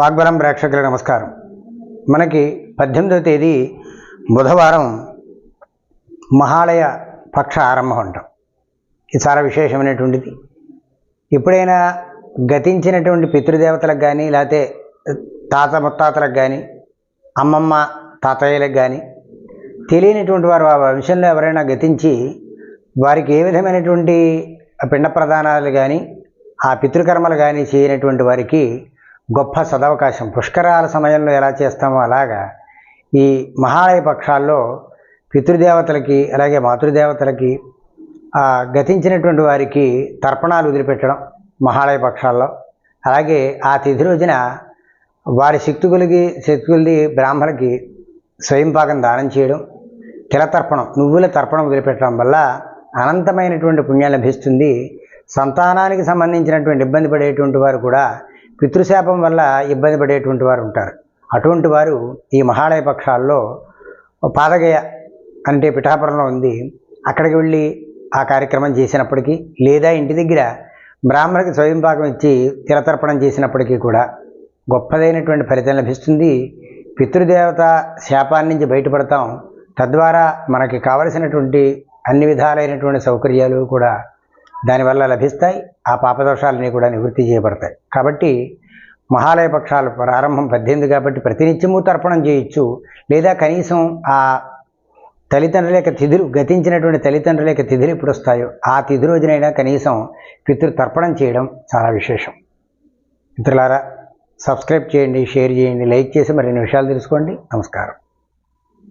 వాగ్బలం ప్రేక్షకులకు నమస్కారం. మనకి పద్దెనిమిదవ తేదీ బుధవారం మహాలయ పక్ష ఆరంభం అంటాం. ఇది చాలా విశేషమైనటువంటిది. ఎప్పుడైనా గతించినటువంటి పితృదేవతలకు కానీ లేకపోతే తాత ముత్తాతలకు కానీ అమ్మమ్మ తాతయ్యలకు కానీ తెలియనటువంటి వారు ఆ వంశంలో ఎవరైనా గతించి వారికి ఏ విధమైనటువంటి పిండ ప్రదానాలు కానీ ఆ పితృకర్మలు కానీ చేయనటువంటి వారికి గొప్ప సదవకాశం. పుష్కరాల సమయంలో ఎలా చేస్తామో అలాగా ఈ మహాలయ పక్షాల్లో పితృదేవతలకి అలాగే మాతృదేవతలకి గతించినటువంటి వారికి తర్పణాలు వదిలిపెట్టడం మహాలయ పక్షాల్లో. అలాగే ఆ తిథి రోజున వారి శక్తి కొలిగి శక్తి కొలిది బ్రాహ్మణులకి స్వయంపాకం దానం చేయడం తిలతర్పణం నువ్వుల తర్పణం వదిలిపెట్టడం వల్ల అనంతమైనటువంటి పుణ్యం లభిస్తుంది. సంతానానికి సంబంధించినటువంటి ఇబ్బంది పడేటువంటి వారు కూడా పితృశాపం వల్ల ఇబ్బంది పడేటువంటి వారు ఉంటారు. అటువంటి వారు ఈ మహాలయ పక్షాల్లో పాదగయ అంటే పిఠాపురంలో ఉంది. అక్కడికి వెళ్ళి ఆ కార్యక్రమం చేసినప్పటికీ లేదా ఇంటి దగ్గర బ్రాహ్మణుడికి స్వయంపాకం ఇచ్చి తిరతర్పణం చేసినప్పటికీ కూడా గొప్పదైనటువంటి ఫలితం లభిస్తుంది. పితృదేవత శాపాన్ని నుంచి బయటపడతాం. తద్వారా మనకి కావలసినటువంటి అన్ని విధాలైనటువంటి సౌకర్యాలు కూడా దానివల్ల లభిస్తాయి ఆ పాపదోషాలని కూడా నివృత్తి చేయబడతాయి. కాబట్టి మహాలయ పక్షాల ప్రారంభం పద్దెనిమిది కాబట్టి ప్రతినిత్యము తర్పణం చేయొచ్చు. లేదా కనీసం ఆ తల్లిదండ్రుల యొక్క తిథులు గతించినటువంటి తల్లిదండ్రుల యొక్క తిథులు ఎప్పుడు వస్తాయో ఆ తిథి రోజునైనా కనీసం పితృ తర్పణం చేయడం చాలా విశేషం. మిత్రులారా సబ్స్క్రైబ్ చేయండి షేర్ చేయండి లైక్ చేసి మరిన్ని విషయాలు తెలుసుకోండి. నమస్కారం.